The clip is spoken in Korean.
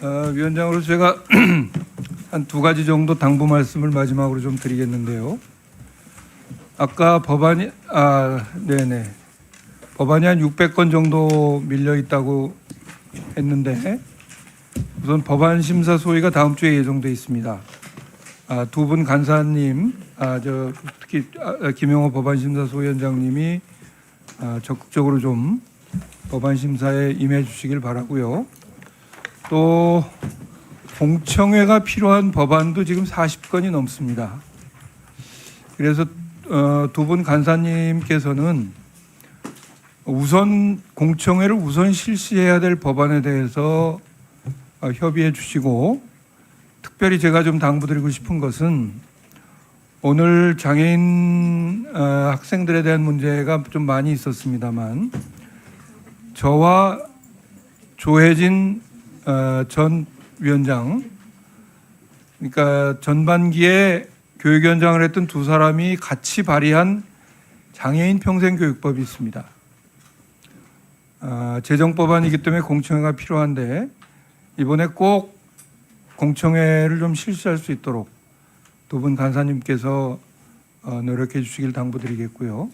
어, 위원장으로 제가 한 두 가지 정도 당부 말씀을 마지막으로 좀 드리겠는데요. 아까 법안이 아 네네 법안이 한 600건 정도 밀려 있다고 했는데 우선 법안 심사 소위가 다음 주에 예정돼 있습니다. 아, 두 분 간사님, 아, 저 특히 아, 김영호 법안 심사 소위원장님이 아, 적극적으로 좀 법안 심사에 임해 주시길 바라고요. 또 공청회가 필요한 법안도 지금 40건이 넘습니다. 그래서 어, 두분 간사님께서는 우선 공청회를 우선 실시해야 될 법안에 대해서 어, 협의해 주시고 특별히 제가 좀 당부드리고 싶은 것은 오늘 장애인 어, 학생들에 대한 문제가 좀 많이 있었습니다만 저와 조혜진 어, 전 위원장 그러니까 전반기에 교육위원장을 했던 두 사람이 같이 발의한 장애인 평생교육법이 있습니다. 아, 재정법안이기 때문에 공청회가 필요한데 이번에 꼭 공청회를 좀 실시할 수 있도록 두 분 간사님께서 어, 노력해 주시길 당부드리겠고요.